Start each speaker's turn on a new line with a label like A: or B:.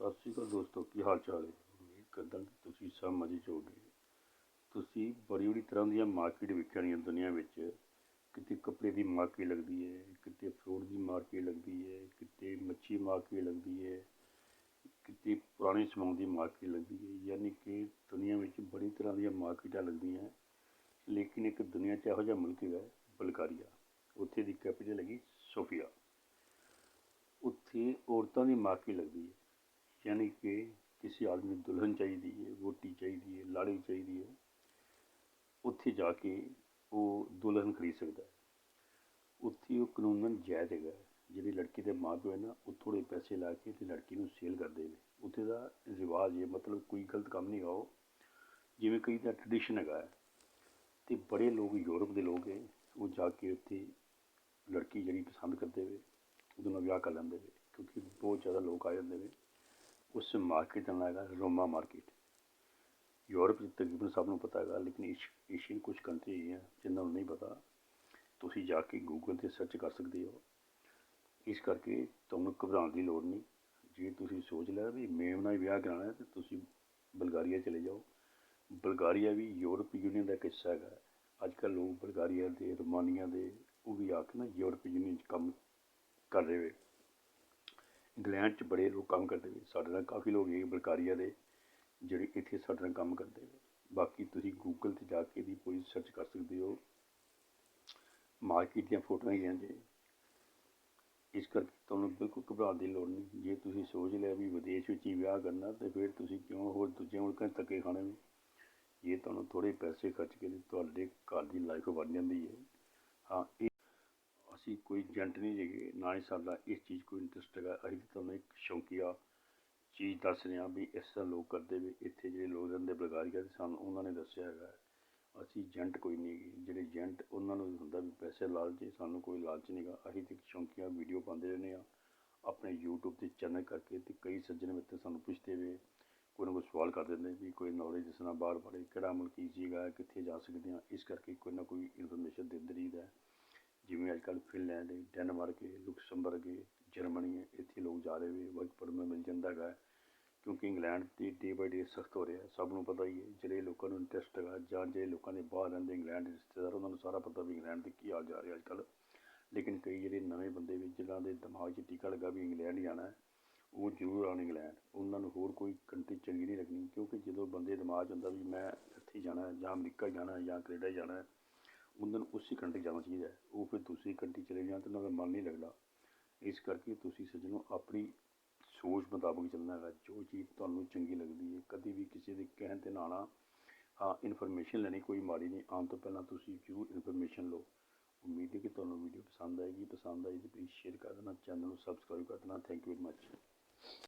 A: ਸਤਿ ਸ਼੍ਰੀ ਅਕਾਲ ਦੋਸਤੋ, ਕੀ ਹਾਲ ਚਾਲ ਹੈ? ਉਮੀਦ ਕਰਦਾ ਕਿ ਤੁਸੀਂ ਸਭ ਮਜ਼ੇ 'ਚ ਹੋਗੇ ਤੁਸੀਂ ਬੜੀ ਬੜੀ ਤਰ੍ਹਾਂ ਦੀਆਂ ਮਾਰਕੀਟ ਵੇਖਣੀਆਂ ਦੁਨੀਆ ਵਿੱਚ। ਕਿਤੇ ਕੱਪੜੇ ਦੀ ਮਾਰਕੀਟ ਲੱਗਦੀ ਹੈ, ਕਿਤੇ ਫਰੂਟ ਦੀ ਮਾਰਕੀਟ ਲੱਗਦੀ ਹੈ, ਕਿਤੇ ਮੱਛੀ ਮਾਰਕੀਟ ਲੱਗਦੀ ਹੈ, ਕਿਤੇ ਪੁਰਾਣੇ ਸਮਾਨ ਦੀ ਮਾਰਕੀਟ ਲੱਗਦੀ ਹੈ। ਯਾਨੀ ਕਿ ਦੁਨੀਆ ਵਿੱਚ ਬੜੀ ਤਰ੍ਹਾਂ ਦੀਆਂ ਮਾਰਕੀਟਾਂ ਲੱਗਦੀਆਂ। ਲੇਕਿਨ ਇੱਕ ਦੁਨੀਆ 'ਚ ਇਹੋ ਜਿਹਾ ਮੁਲਕ ਹੈਗਾ ਬਲਗਾਰੀਆ। ਉੱਥੇ ਦੀ ਕੈਪੀਟਲ ਹੈਗੀ ਸੋਫੀਆ। ਉੱਥੇ ਔਰਤਾਂ ਦੀ ਮਾਰਕੀਟ ਲੱਗਦੀ ਹੈ। ਯਾਨੀ ਕਿ ਕਿਸੇ ਆਦਮੀ ਨੂੰ ਦੁਲਹਨ ਚਾਹੀਦੀ ਹੈ, ਵੋਟੀ ਚਾਹੀਦੀ ਹੈ, ਲਾੜੀ ਚਾਹੀਦੀ ਹੈ, ਉੱਥੇ ਜਾ ਕੇ ਉਹ ਦੁਲਹਨ ਖਰੀਦ ਸਕਦਾ ਹੈ। ਉੱਥੇ ਉਹ ਕਾਨੂੰਨ ਜਾਇਜ਼ ਹੈਗਾ ਹੈ। ਜਿਹੜੀ ਲੜਕੀ ਦੇ ਮਾਂ ਪਿਓ ਹੈ ਨਾ, ਉਹ ਥੋੜ੍ਹੇ ਪੈਸੇ ਲਾ ਕੇ ਤੇ ਲੜਕੀ ਨੂੰ ਸੇਲ ਕਰਦੇ ਨੇ। ਉੱਥੇ ਦਾ ਰਿਵਾਜ ਹੈ, ਮਤਲਬ ਕੋਈ ਗਲਤ ਕੰਮ ਨਹੀਂ ਹੈਗਾ ਉਹ। ਜਿਵੇਂ ਕਈ ਦਾ ਟ੍ਰੈਡੀਸ਼ਨ ਹੈਗਾ ਹੈ ਤੇ ਬੜੇ ਲੋਕ ਯੂਰਪ ਦੇ ਲੋਕ ਹੈ, ਉਹ ਜਾ ਕੇ ਉੱਥੇ ਲੜਕੀ ਜਿਹੜੀ ਪਸੰਦ ਕਰਦੇ ਵੇ ਉਹਦੇ ਨਾਲ ਵਿਆਹ ਕਰ ਲੈਂਦੇ ਵੇ ਕਿਉਂਕਿ ਬਹੁਤ ਜ਼ਿਆਦਾ ਲੋਕ ਆ ਜਾਂਦੇ ਵੇ ਉਸ ਮਾਰਕੀਟ ਦਾ ਨਾਮ ਹੈਗਾ, ਰੋਮਾ ਮਾਰਕੀਟ ਯੂਰਪ 'ਚ ਤਕਰੀਬਨ ਸਭ ਨੂੰ ਪਤਾ ਹੈਗਾ, ਲੇਕਿਨ ਏਸ਼- ਏਸ਼ੀਅਨ ਕੁਝ ਕੰਟਰੀ ਹੈਗੀਆਂ ਜਿਨ੍ਹਾਂ ਨੂੰ ਨਹੀਂ ਪਤਾ, ਤੁਸੀਂ ਜਾ ਕੇ ਗੂਗਲ 'ਤੇ ਸਰਚ ਕਰ ਸਕਦੇ ਹੋ। ਇਸ ਕਰਕੇ ਤੁਹਾਨੂੰ ਘਬਰਾਉਣ ਦੀ ਲੋੜ ਨਹੀਂ। ਜੇ ਤੁਸੀਂ ਸੋਚ ਲਿਆ ਵੀ ਮੈਂ ਨਾਲ ਹੀ ਵਿਆਹ ਕਰਾਉਣਾ ਹੈ, ਤੇ ਤੁਸੀਂ ਬਲਗਾਰੀਆ ਚਲੇ ਜਾਓ। ਬਲਗਾਰੀਆ ਵੀ ਯੂਰਪ ਯੂਨੀਅਨ ਦਾ ਇੱਕ ਹਿੱਸਾ ਹੈਗਾ। ਅੱਜ ਕੱਲ੍ਹ ਲੋਕ ਬਲਗਾਰੀਆ ਦੇ, ਰੋਮਾਨੀਆ ਦੇ, ਉਹ ਵੀ ਆ ਕੇ ਨਾ ਯੂਰਪ ਯੂਨੀਅਨ 'ਚ ਕੰਮ ਕਰ ਰਹੇ ਵੇ ਇੰਗਲੈਂਡ 'ਚ ਬੜੇ ਲੋਕ ਕੰਮ ਕਰਦੇ ਨੇ। ਸਾਡੇ ਨਾਲ ਕਾਫੀ ਲੋਕ ਹੈਗੇ ਬਲਗਾਰੀਆ ਦੇ ਜਿਹੜੇ ਇੱਥੇ ਸਾਡੇ ਨਾਲ ਕੰਮ ਕਰਦੇ ਨੇ। ਬਾਕੀ ਤੁਸੀਂ ਗੂਗਲ 'ਤੇ ਜਾ ਕੇ ਵੀ ਕੋਈ ਸਰਚ ਕਰ ਸਕਦੇ ਹੋ। ਮਾਰਕੀਟ ਦੀਆਂ ਫੋਟੋਆਂ ਹੀ ਜੇ ਇਸ ਕਰਕੇ ਤੁਹਾਨੂੰ ਬਿਲਕੁਲ ਘਬਰਾਉਣ ਦੀ ਲੋੜ ਨਹੀਂ। ਜੇ ਤੁਸੀਂ ਸੋਚ ਲਿਆ ਵੀ ਵਿਦੇਸ਼ ਵਿੱਚ ਹੀ ਵਿਆਹ ਕਰਨਾ, ਤੇ ਫਿਰ ਤੁਸੀਂ ਕਿਉਂ ਹੋਰ ਦੂਜੇ ਮੁਲਕਾਂ 'ਚ ਧੱਕੇ ਖਾਣੇ ਨੇ? ਜੇ ਤੁਹਾਨੂੰ ਥੋੜ੍ਹੇ ਪੈਸੇ ਖਰਚ ਕੇ ਤੁਹਾਡੇ ਘਰ ਦੀ ਲਾਈਫ ਬਣ ਜਾਂਦੀ ਹੈ। ਹਾਂ, ਇਹ ਅਸੀਂ ਕੋਈ ਏਜੰਟ ਨਹੀਂ ਹੈਗੇ, ਨਾ ਹੀ ਸਾਡਾ ਇਸ ਚੀਜ਼ ਕੋਈ ਇੰਟਰਸਟ ਹੈਗਾ। ਅਸੀਂ ਤਾਂ ਤੁਹਾਨੂੰ ਇੱਕ ਸ਼ੌਂਕੀਆ ਚੀਜ਼ ਦੱਸ ਰਹੇ ਹਾਂ ਵੀ ਇਸ ਤਰ੍ਹਾਂ ਲੋਕ ਕਰਦੇ ਵੀ ਇੱਥੇ ਜਿਹੜੇ ਲੋਕ ਰਹਿੰਦੇ ਬਲਗਾਰੀਆ ਦੇ ਸਾਨੂੰ, ਉਹਨਾਂ ਨੇ ਦੱਸਿਆ ਹੈਗਾ। ਅਸੀਂ ਏਜੰਟ ਕੋਈ ਨਹੀਂ ਹੈਗੇ। ਜਿਹੜੇ ਏਜੰਟ ਉਹਨਾਂ ਨੂੰ ਹੁੰਦਾ ਵੀ ਪੈਸੇ ਲਾਲਚ ਸਾਨੂੰ ਕੋਈ ਲਾਲਚ ਨਹੀਂਗਾ ਅਸੀਂ ਤਾਂ ਇੱਕ ਸ਼ੌਕੀਆ ਵੀਡੀਓ ਪਾਉਂਦੇ ਰਹਿੰਦੇ ਹਾਂ, ਆਪਣੇ YouTube ਤੇ ਚੈਨਲ ਕਰਕੇ ਤੇ ਕਈ ਸੱਜਣ ਮਿੱਤਰ ਸਾਨੂੰ ਪੁੱਛਦੇ ਵੇ ਕੋਈ ਨਾ ਕੋਈ ਸਵਾਲ ਕਰ ਦਿੰਦੇ ਵੀ ਕੋਈ ਨੌਲੇਜ ਦੱਸਣਾ ਬਾਹਰ ਬਾਰੇ ਕਿਹੜਾ ਮੁਲਕ ਕੀ ਸੀਗਾ ਕਿੱਥੇ ਜਾ ਸਕਦੇ ਹਾਂ। ਇਸ ਕਰਕੇ ਕੋਈ ਨਾ ਕੋਈ ਇਨਫੋਰਮੇਸ਼ਨ ਦਿੰਦੇ ਰਹੀਦਾ ਜਿਵੇਂ ਅੱਜ ਕੱਲ੍ਹ ਫਿਨਲੈਂਡ ਹੈ ਡੈਨਮਾਰਕ ਹੈ ਲੁਕਸਮਬਰਗ ਹੈ ਜਰਮਨੀ ਹੈ ਇੱਥੇ ਲੋਕ ਜਾ ਰਹੇ ਵੇ ਵਰਕ ਪਰਮਿਟ ਮਿਲ ਜਾਂਦਾ ਹੈਗਾ। ਕਿਉਂਕਿ ਇੰਗਲੈਂਡ ਤੇ ਡੇ ਬਾਈ ਡੇ ਸਖਤ ਹੋ ਰਿਹਾ, ਸਭ ਨੂੰ ਪਤਾ ਹੀ ਹੈ, ਜਿਹੜੇ ਲੋਕਾਂ ਨੂੰ ਇੰਟਰਸਟ ਹੈਗਾ ਜਾਂ ਜਿਹੜੇ ਲੋਕਾਂ ਦੇ ਬਾਹਰ ਰਹਿੰਦੇ ਇੰਗਲੈਂਡ ਦੇ ਰਿਸ਼ਤੇਦਾਰ, ਉਹਨਾਂ ਨੂੰ ਸਾਰਾ ਪਤਾ ਵੀ ਇੰਗਲੈਂਡ 'ਤੇ ਕੀ ਆ ਜਾ ਰਿਹਾ ਅੱਜ ਕੱਲ੍ਹ ਲੇਕਿਨ ਕਈ ਜਿਹੜੇ ਨਵੇਂ ਬੰਦੇ ਵੀ ਜਿਨ੍ਹਾਂ ਦੇ ਦਿਮਾਗ 'ਚ ਟੀਕਾ ਲੱਗਾ ਵੀ ਇੰਗਲੈਂਡ ਹੀ ਜਾਣਾ ਉਹ ਜ਼ਰੂਰ ਆਉਣ ਇੰਗਲੈਂਡ। ਉਹਨਾਂ ਨੂੰ ਹੋਰ ਕੋਈ ਕੰਟਰੀ ਚੰਗੀ ਨਹੀਂ ਲੱਗਣੀ, ਕਿਉਂਕਿ ਜਦੋਂ ਬੰਦੇ ਦਿਮਾਗ 'ਚ ਹੁੰਦਾ ਵੀ ਮੈਂ ਇੱਥੇ ਜਾਣਾ ਜਾਂ ਅਮਰੀਕਾ ਜਾਣਾ ਜਾਂ ਕੈਨੇਡਾ ਜਾਣਾ ਹੈ ਨੂੰ ਉਸੇ ਕੰਟਰੀ ਜਾਣਾ ਚਾਹੀਦਾ ਹੈ। ਉਹ ਫਿਰ ਦੂਸਰੀ ਕੰਟਰੀ ਚਲੇ ਜਾਣ ਤਾਂ ਉਹਨਾਂ ਦਾ ਮਨ ਨਹੀਂ ਲੱਗਦਾ। ਇਸ ਕਰਕੇ ਤੁਸੀਂ ਸੱਜਣੋ ਆਪਣੀ ਸੋਚ ਮੁਤਾਬਕ ਚੱਲਣਾ ਹੈਗਾ। ਜੋ ਚੀਜ਼ ਤੁਹਾਨੂੰ ਚੰਗੀ ਲੱਗਦੀ ਹੈ, ਕਦੀ ਵੀ ਕਿਸੇ ਦੇ ਕਹਿਣ 'ਤੇ ਨਾ ਆਉਣਾ, ਹਾਂ ਇਨਫੋਰਮੇਸ਼ਨ ਲੈਣੀ ਕੋਈ ਮਾੜੀ ਨਹੀਂ। ਆਉਣ ਤੋਂ ਪਹਿਲਾਂ ਤੁਸੀਂ ਜ਼ਰੂਰ ਇਨਫੋਰਮੇਸ਼ਨ ਲਓ। ਉਮੀਦ ਹੈ ਕਿ ਤੁਹਾਨੂੰ ਵੀਡੀਓ ਪਸੰਦ ਆਏਗੀ। ਪਸੰਦ ਆਈ ਤਾਂ ਪਲੀਜ਼ ਸ਼ੇਅਰ ਕਰ ਦੇਣਾ। ਚੈਨਲ ਨੂੰ ਸਬਸਕ੍ਰਾਈਬ ਕਰ ਦੇਣਾ। Thank you very much